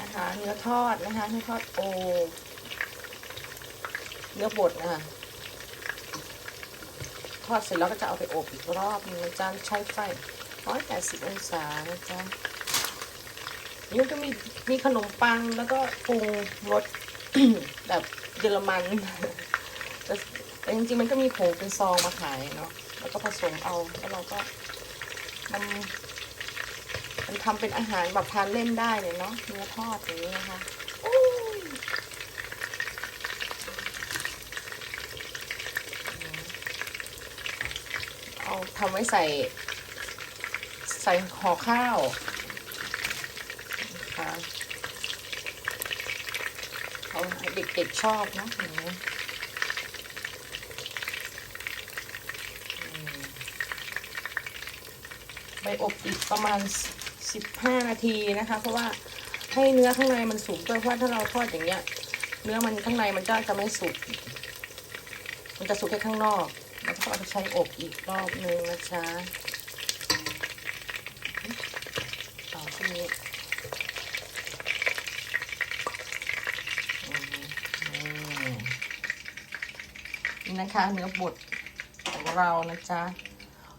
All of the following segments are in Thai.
นะคะ เนื้อทอดนะคะเนื้อทอดโอ เนื้อบดนะคะทอดเสร็จแล้วก็จะเอาไปอบอีกรอบนึงนะจ๊ะใช้ไฟ180องศานะจ๊ะนี่ก็มีมีขนมปังแล้วก็ปรุงรสแบบเยอรมันแต่แต่จริงๆมันก็มีผงเป็นซองมาขายเนาะแล้วก็ผสมเอาแล้วเราก็มัน มันทำเป็นอาหารแบบทานเล่นได้เลยเนาะเนื้อทอดอย่างนี้นะคะโอ้ยเอาทำไว้ใส่ ใส่ห่อข้าวนะคะเอาเด็กๆชอบเนะอย่างนี้ไปอบอีกประมาณ 15 นาทีนะคะ เพราะว่าให้เนื้อข้างในมันสุกด้วยเพราะถ้าเราทอดอย่างเงี้ย เนื้อมันข้างในมันจะจะไม่สุก มันจะสุกแค่ข้างนอก แล้วก็เอาไปใช้อบอีกรอบนึงนะจ๊ะต่อที่นี้นี่นะคะเนื้อบดของเรานะจ๊ะ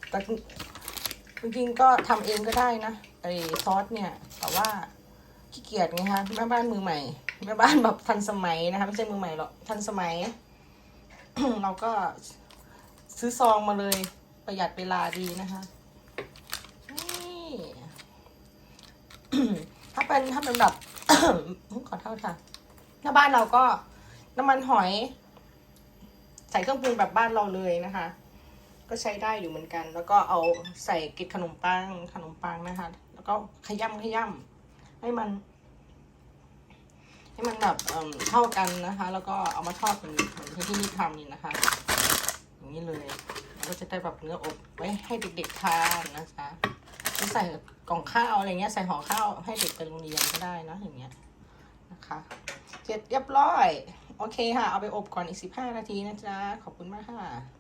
แต่ จริงๆก็ทำเองก็ได้นะไอซอสเนี่ย แต่ว่าขี้เกียจไงคะแม่บ้านมือใหม่แม่บ้านแบบทันสมัยนะคะไม่ใช่มือใหม่หรอกทันสมัย เราก็ซื้อซองมาเลยประหยัดเวลาดีนะคะนี่ถ้าเป็นถ้าเป็นแบบขอโทษค่ะถ้าบ้านเราก็น้ำมันหอย ใส่เครื่องปรุงแบบบ้านเราเลยนะคะ ก็ใช้ได้อยู่เหมือนกัน แล้วก็เอาใส่เกล็ดขนมปังขนมปังนะคะ แล้วก็ขย้ำขย้ำให้มัน ให้มันแบบเอิ่ากันนะคะ แล้วก็เอามาทอดเหมือนเหมือนที่นี่ทำนี่นะคะ อย่างนี้เลยก็จะได้แบบเนื้ออบไว้ให้เด็กๆทานนะคะใส่กล่องข้าวอะไรเงี้ยใส่ห่อข้าวให้เด็กไปโรงเรียนก็ได้นะอย่างเงี้ยนะคะเสร็จเรียบร้อย โอเคค่ะ เอาไปอบก่อนอีก15นาทีนะจ๊ะ ขอบคุณมากค่ะ